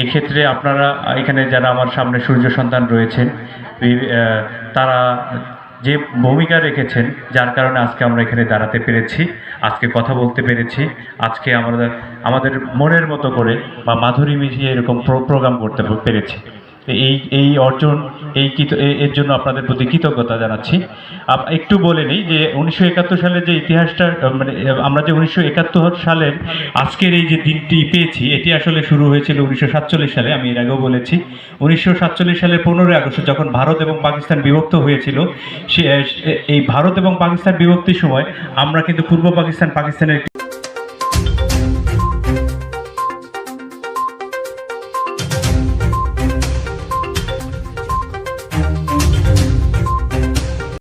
এক্ষেত্রে আপনারা, এখানে যারা আমার সামনে সূর্য সন্তান রয়েছেন তারা যে ভূমিকা রেখেছেন, যার কারণে আজকে আমরা এখানে দাঁড়াতে পেরেছি, আজকে কথা বলতে পেরেছি, আজকে আমরা আমাদের মনের মতো করে বা মাধুরী মিশিয়ে এরকম প্রোগ্রাম করতে পেরেছি। এই এই অর্জন, এই এর জন্য আপনাদের প্রতি কৃতজ্ঞতা জানাচ্ছি। একটু বলে নিই যে উনিশশো একাত্তর সালের যে ইতিহাসটা মানে আমরা যে উনিশশো একাত্তর সালের আজকের এই যে দিনটি পেয়েছি, এটি আসলে শুরু হয়েছিল উনিশশো সাতচল্লিশ সালে, আমি এর আগেও বলেছি। উনিশশো সাতচল্লিশ সালের পনেরোই আগস্ট যখন ভারত এবং পাকিস্তান বিভক্ত হয়েছিল, সে এই ভারত এবং পাকিস্তান বিভক্তির সময় আমরা কিন্তু পূর্ব পাকিস্তান, পাকিস্তানের